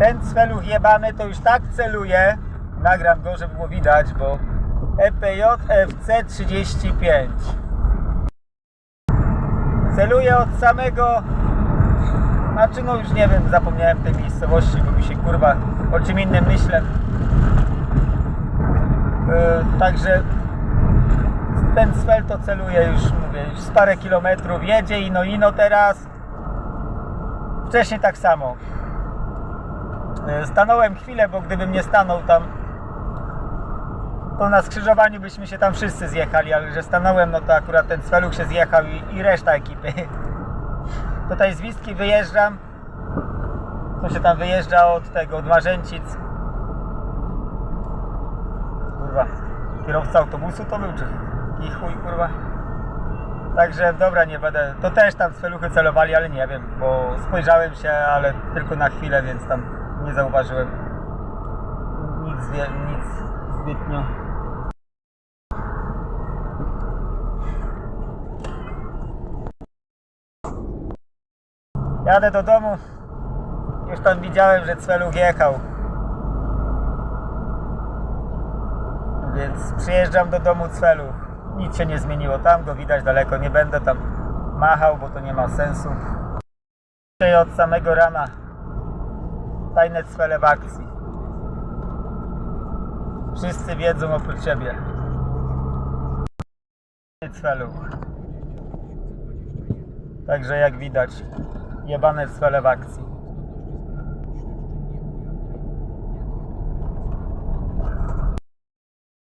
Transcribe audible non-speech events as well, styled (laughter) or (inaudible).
Ten cweluch jebany to już tak celuje. Nagram go, żeby było widać, bo EPJ FC 35. Celuje od samego. Znaczy, no już nie wiem, zapomniałem tej miejscowości, bo mi się kurwa o czym innym myślę. Yy, także ten cel to celuje już, mówię, już z parę kilometrów. Jedzie ino ino teraz. Wcześniej tak samo. Yy, Stanąłem chwilę, bo gdybym nie stanął tam, to na skrzyżowaniu byśmy się tam wszyscy zjechali, ale że stanąłem, no to akurat ten Cweluch się zjechał i, i reszta ekipy. (laughs) Tutaj z Wistki wyjeżdżam. To się tam wyjeżdża od tego, od Marzęcic. Kurwa, kierowca autobusu to był, czy i chuj, kurwa. Także dobra, nie będę. To też tam Cweluchy celowali, ale nie wiem, bo spojrzałem się, ale tylko na chwilę, więc tam nie zauważyłem nic, nic zbytnio. Jadę do domu. Już tam widziałem, że Cweluch jechał. Więc przyjeżdżam do domu Cweluch. Nic się nie zmieniło. Tam go widać daleko. Nie będę tam machał, bo to nie ma sensu. Dzisiaj od samego rana tajne Cwele w akcji. Wszyscy wiedzą oprócz ciebie. Cweluch. Także jak widać, jebane Cwele w akcji.